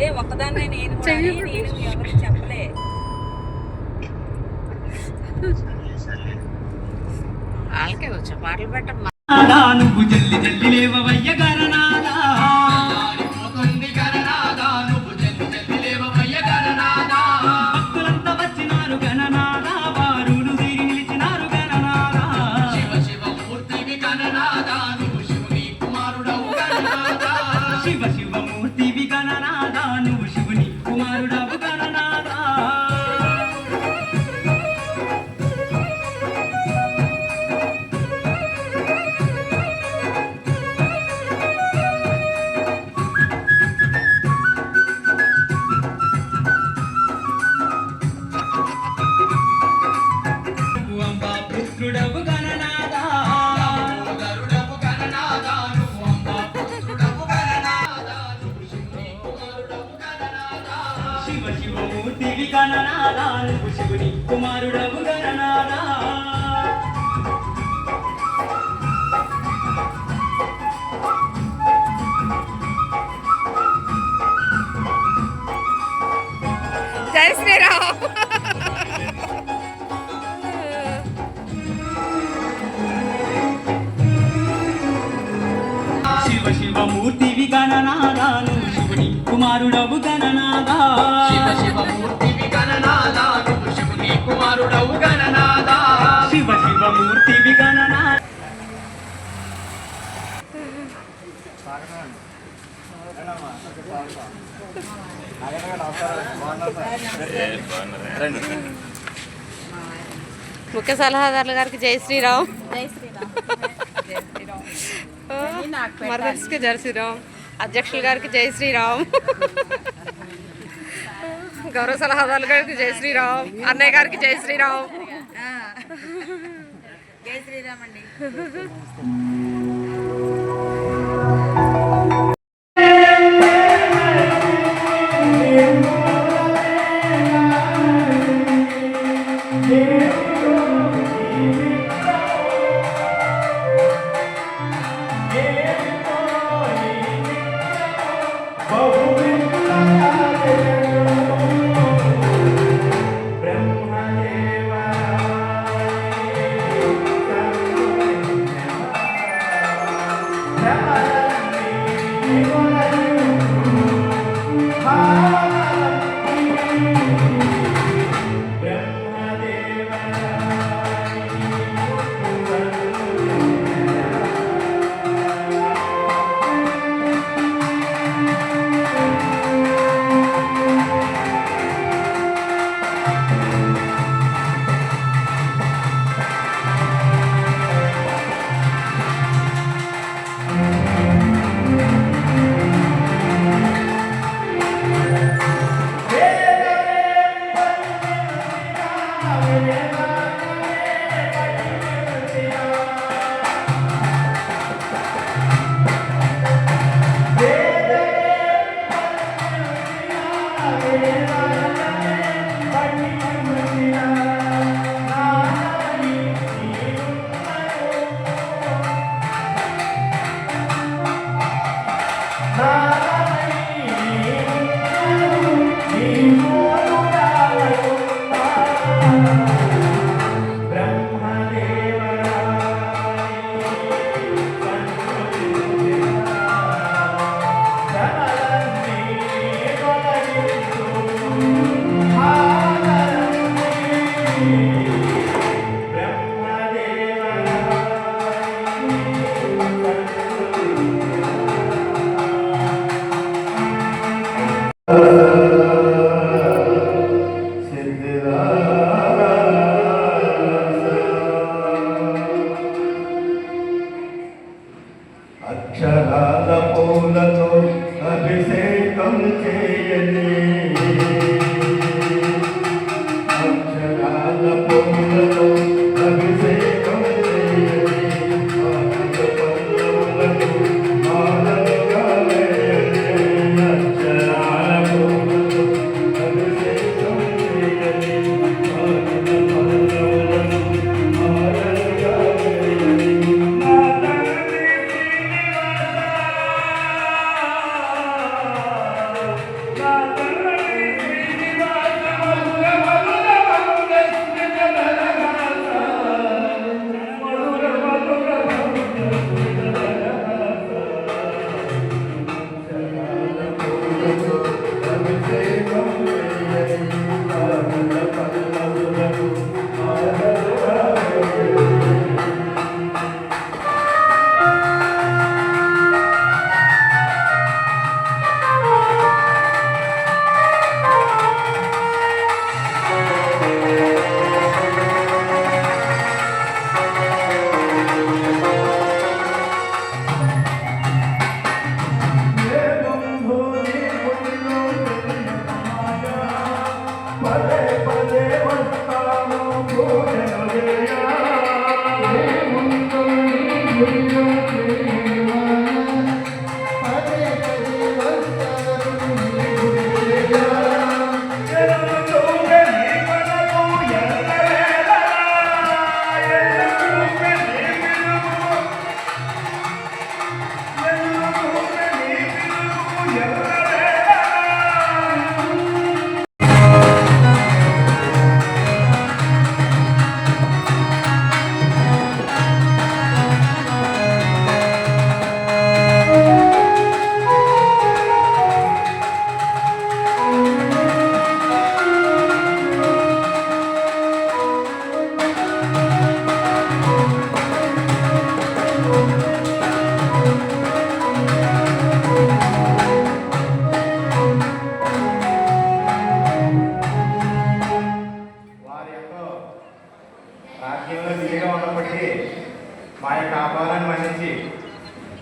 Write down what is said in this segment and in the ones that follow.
అదే ఒక్కదాన్నే నేను నేను ఎవరికి చెప్పలే. వాళ్ళకే వచ్చా? పాటలు పెట్టమ్మా. నువ్వు జల్లి జల్లి లేవవయ్య గరనాదా శివ శివ మూర్తివి గణనాదా నువ్వు శివుని కుమారుడవు గణనాదా జై శ్రీరామ్. శివ శివుని కుమారుడవు గణనాదా శివ శివ మూర్తివి గణనాదా ముఖ్య సలహాదారుల గారికి జై శ్రీరామ్. జై శ్రీరామ్. మరదర్శికి జై శ్రీరామ్. అధ్యక్షుల గారికి జై శ్రీరామ్. గౌరవ సలహాదారుల గారికి జై శ్రీరామ్ అన్నయ్య గారికి జై శ్రీరామ్. జై శ్రీరామ్ అండి. you.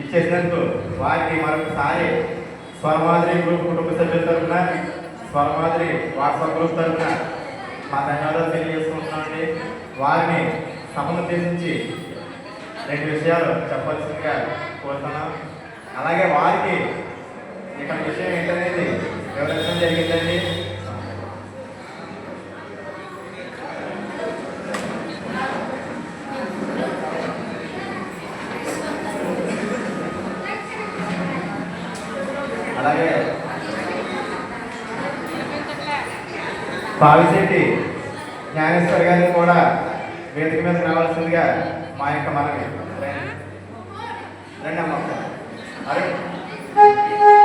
ఇచ్చేసినట్టు వారికి మరొకసారి స్వరమాదిరి గ్రూప్ కుటుంబ సభ్యుల తరఫున స్వరమాదిరి వాట్సాప్ గ్రూప్ తరఫున మా ధన్యవాదాలు తెలియజేసుకుంటున్నామండి. వారిని సముద్దేశించి రెండు విషయాలు చెప్పాల్సిందిగా కోరుతున్నాం. అలాగే వారికి ఇక్కడ విషయం ఏంటనేది వివరించడం జరిగిందండి. అలాగే. పావిశెట్టి జ్ఞానేశ్వర్ గారిని కూడా వేదిక మీద రావాల్సిందిగా మా యొక్క మనవి. రండి. అమ్మ అరే.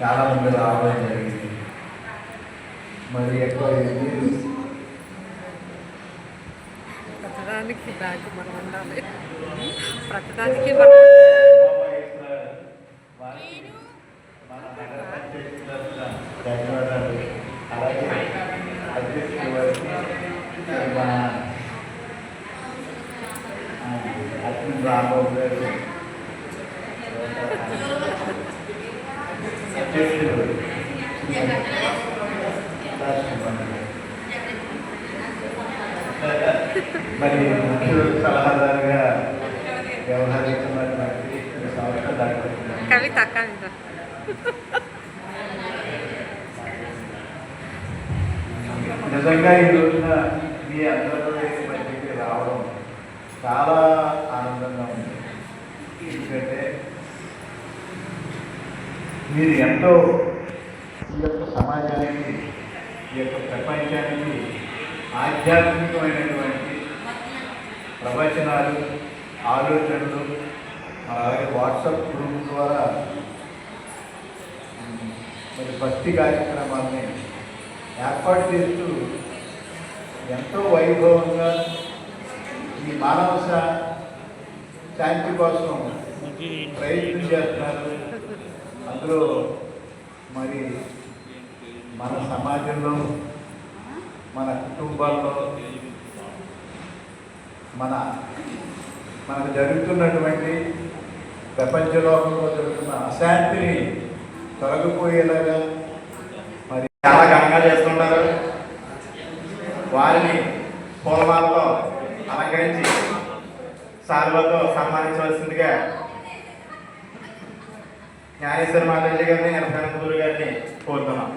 చాలా మంది రావడం జరిగింది మరి ఎక్కువ మీరు ప్రతిదానికి బ్యాగ్ మనం ఉండాలి. ప్రతిదానికి మనం ధన్యవాదాలు అలాగే అధ్యక్షుల వారికి మరి మన అర్జున్ రాంబాబు గారు మరి ముఖ్య సలహాదారుగా వ్యవహరిస్తున్నటువంటి సంస్థ డాక్టర్ కవిత కవిత. నిజంగా ఈ రోజున మీ అందరూ మధ్యకి రావడం చాలా ఆనందంగా ఉంది. ఎందుకంటే మీరు ఎంతో ఈ యొక్క సమాజానికి ఈ యొక్క ప్రపంచానికి ఆధ్యాత్మికమైనటువంటి ప్రవచనాలు ఆలోచనలు అలాగే వాట్సాప్ గ్రూప్ ద్వారా మరి భక్తి కార్యక్రమాలని ఏర్పాటు చేస్తూ ఎంతో వైభవంగా ఈ మానవ శాంతి కోసం ప్రయత్నం చేస్తున్నారు. అందులో మరి మన సమాజంలో మన కుటుంబాల్లో మన మనకు జరుగుతున్నటువంటి ప్రపంచలోకంలో జరుగుతున్న అశాంతిని తొలగిపోయేలాగా మరి చాలా ఘనంగా చేస్తుంటారు. వారిని పూలమాలతో అలంకరించి సార్లతో సన్మానించవలసిందిగా జ్ఞానేశ్వర మాతాజీ గారిని ఎనభై గారిని కోరుతున్నాం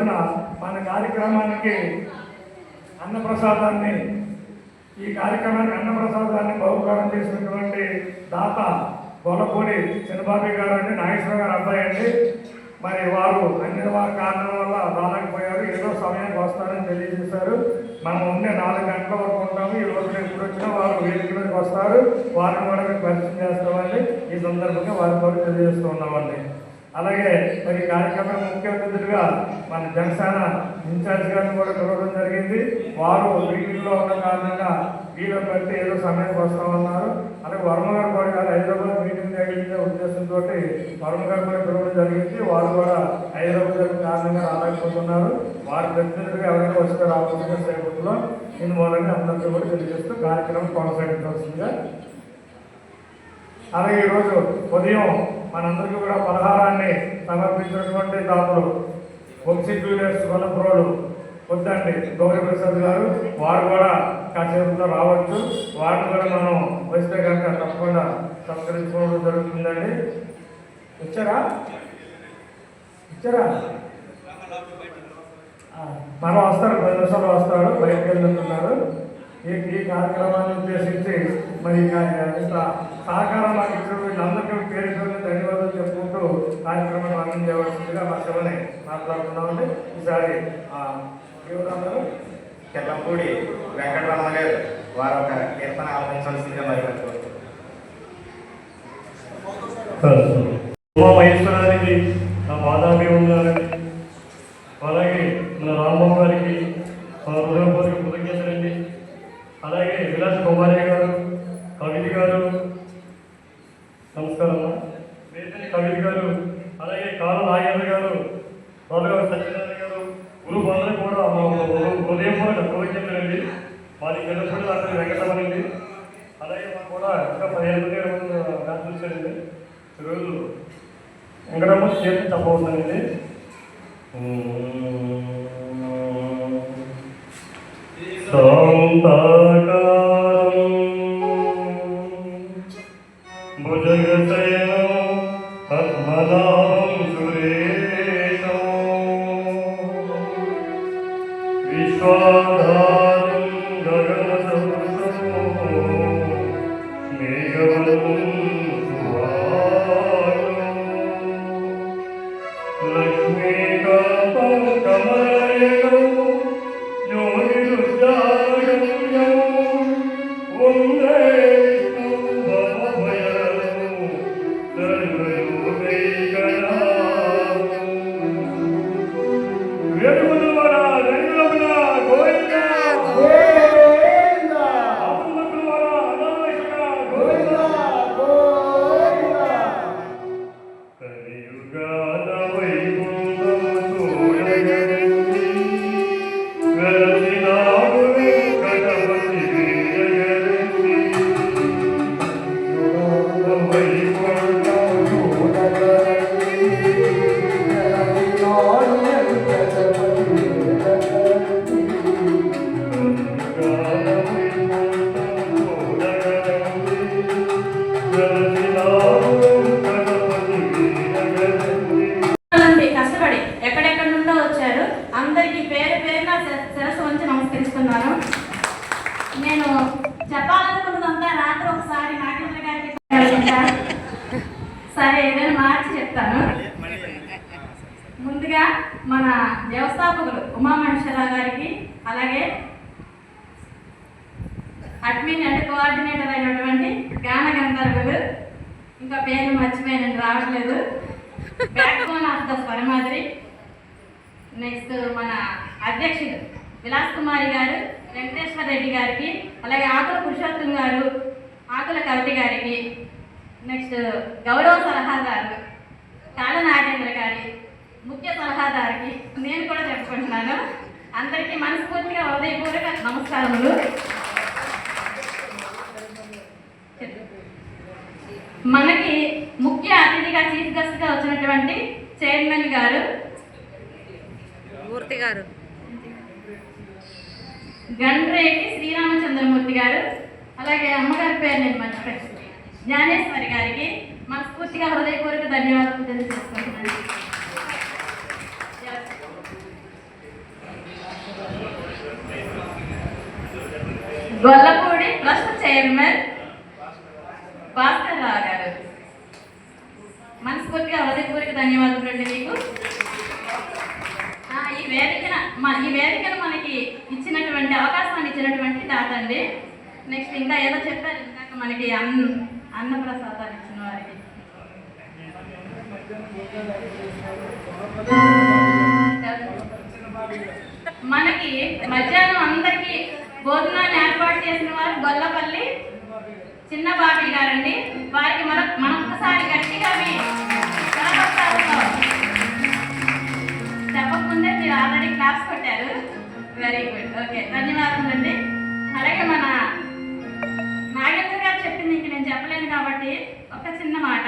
రోజున మన కార్యక్రమానికి అన్నప్రసాదాన్ని ఈ కార్యక్రమానికి అన్నప్రసాదాన్ని బహుకారం చేసినటువంటి దాత గొల్లపూడి చిన్నబాబు గారు అండి నాగేశ్వర గారు అబ్బాయి అండి. మరి వారు అన్ని కారణం వల్ల రాలేకపోయారు ఏదో సమయానికి వస్తారని తెలియజేశారు. మనం ఉండే నాలుగు గంటల వరకు ఉంటాము. ఈ రోజు ఎప్పుడు వచ్చినా వారు వేదిక మీదకి వస్తారు. వారిని కూడా మీకు పరిచయం చేస్తామండి. ఈ సందర్భంగా వారి ద్వారా తెలియజేస్తూ ఉన్నామండి. అలాగే మరి కార్యక్రమం ముఖ్య అతిథులుగా మన జనసేన ఇన్ఛార్జ్ గారిని కూడా పిలవడం జరిగింది. వారు మీటింగ్లో ఉన్న కారణంగా వీళ్ళు బట్టి ఏదో సమయానికి వస్తామన్నారు అలాగే వర్మ గారు కూడా హైదరాబాద్ మీటింగ్ జరిగిందే ఉద్దేశంతో వర్మ గారు కూడా పిలవడం జరిగింది. వారు కూడా హైదరాబాద్ కారణంగా రాలేకపోతున్నారు. వారి ప్రతినిధులుగా ఎవరైనా వస్తే రావాల్సిన సేపట్లో దీని మూలంగా అందరికీ కూడా తెలియజేస్తూ కార్యక్రమం కొనసాగించాల్సిందిగా అలాగే ఈరోజు ఉదయం మనందరికీ కూడా పలహారాన్ని సమర్పించినటువంటి దాతలు వంశీ జ్యూనియర్స్ వల్లప్రోలు. వద్దండి గౌరీ ప్రసాద్ గారు వారు కూడా కాసేపులో రావచ్చు. వారిని కూడా మనం వస్తే కనుక తప్పకుండా సత్కరించుకోవడం జరుగుతుందండి. ఇచ్చారా ఇచ్చారా మనం వస్తారు పది నిమిషాలు వస్తారు బయటకు వెళ్తున్నారు ఈ ఈ కార్యక్రమాన్ని ఉద్దేశించి మరి ఇక ఇంత సహకారం మాకు ఇచ్చిన వీళ్ళందరికీ పేరు పేరు ధన్యవాదాలు చెప్పుకుంటూ కార్యక్రమాన్ని అందించవలసిందిగా మా శివని మాట్లాడుతున్నామండి. ఈసారి ఆ, ఎవరన్నారు కిర్లంపూడి వెంకటరమణ గారు వారు ఒక కీర్తన ఆలపించవలసిందిగా మరి ఉమామహేశ్వరానికి నా పాదాభి ఉండాలని అలాగే మన రాంబాబు గారికి మన హృదయపూర్వక కృతజ్ఞతలండి అలాగే కుమారయ్య గారు కవిత గారు నమస్కారం అమ్మా. వేదిక కవిత గారు అలాగే కాల నాగేంద్ర గారు త్వరగా సత్యనారాయణ గారు గురువు బంధువులు కూడా మా హృదయపూర్వక కృతజ్ఞతలండి మాది గెలుపుడు అక్కడ వెంకటరమణండి అలాగే మాకు కూడా ఇంకా పదిహేను మంది డాన్స్ చూశారండి. ఈరోజు వెంకటమ్మ చేతి తప్పవుతుందండి శాంతాకారం పేరు పేరున శి- శిరస్సు వంచి నమస్కరిస్తున్నాను. నేను చెప్పాలనుకున్నదంతా రాత్రి ఒకసారి నాగేంద్ర గారికి సరే ఏదైనా మార్చి చెప్తాను. ముందుగా మన వ్యవస్థాపకులు ఉమామహేశ్వరరావు గారికి అలాగే అడ్మిన్ అండ్ కోఆర్డినేటర్ అయినటువంటి గాన గంధర్వులు. ఇంకా పేరు మర్చిపోయాను రావట్లేదు. బ్యాక్ బోన్ ఆఫ్ ద స్వరమాదిరి నెక్స్ట్ మన అధ్యక్షుడు విలాస్ కుమారి గారు వెంకటేశ్వర రెడ్డి గారికి అలాగే ఆకుల పురుషోత్తం గారు ఆకుల కవిత గారికి నెక్స్ట్ గౌరవ సలహాదారు కాళ నాగేంద్ర గారి ముఖ్య సలహాదారికి నేను కూడా చెప్పుకుంటున్నాను. అందరికీ మనస్ఫూర్తిగా హృదయపూర్వక నమస్కారములు. మనకి ముఖ్య అతిథిగా చీఫ్ గెస్ట్గా వచ్చినటువంటి చైర్మన్ గారు మూర్తి గారు. గండ్రేటి శ్రీరామచంద్రమూర్తి గారు అలాగే అమ్మగారి పేరు నేను మర్చిపోయాను. జ్ఞానేశ్వరి గారికి మనస్ఫూర్తిగా హృదయపూర్వక ధన్యవాదాలు తెలియజేసుకుంటున్నాను. గొల్లపూడి ట్రస్ట్ చైర్మన్ భాస్కర్ రావు గారు. మనస్ఫూర్తిగా హృదయపూర్వక ధన్యవాదాలు అండి మీకు. ఈ వేదికన మన ఈ వేదికను మనకి ఇచ్చినటువంటి అవకాశాన్ని ఇచ్చినటువంటి తాత అండి నెక్స్ట్ ఇంకా ఏదో చెప్పారు ఇందాక మనకి అన్న అన్నప్రసాదాలు ఇచ్చిన వారికి. మనకి మధ్యాహ్నం అందరికీ భోజనాన్ని ఏర్పాటు చేసిన వారు గొల్లపల్లి చిన్న బాబీ గారండి. వారికి మన మరొకసారి గట్టిగా మీ చెప్పకముందే మీరు ఆల్రెడీ క్లాస్ కొట్టారు. వెరీ గుడ్ ఓకే ధన్యవాదములండి. అలాగే మన నాగేంద్ర గారు చెప్పింది ఇంక నేను చెప్పలేను కాబట్టి ఒక చిన్న మాట.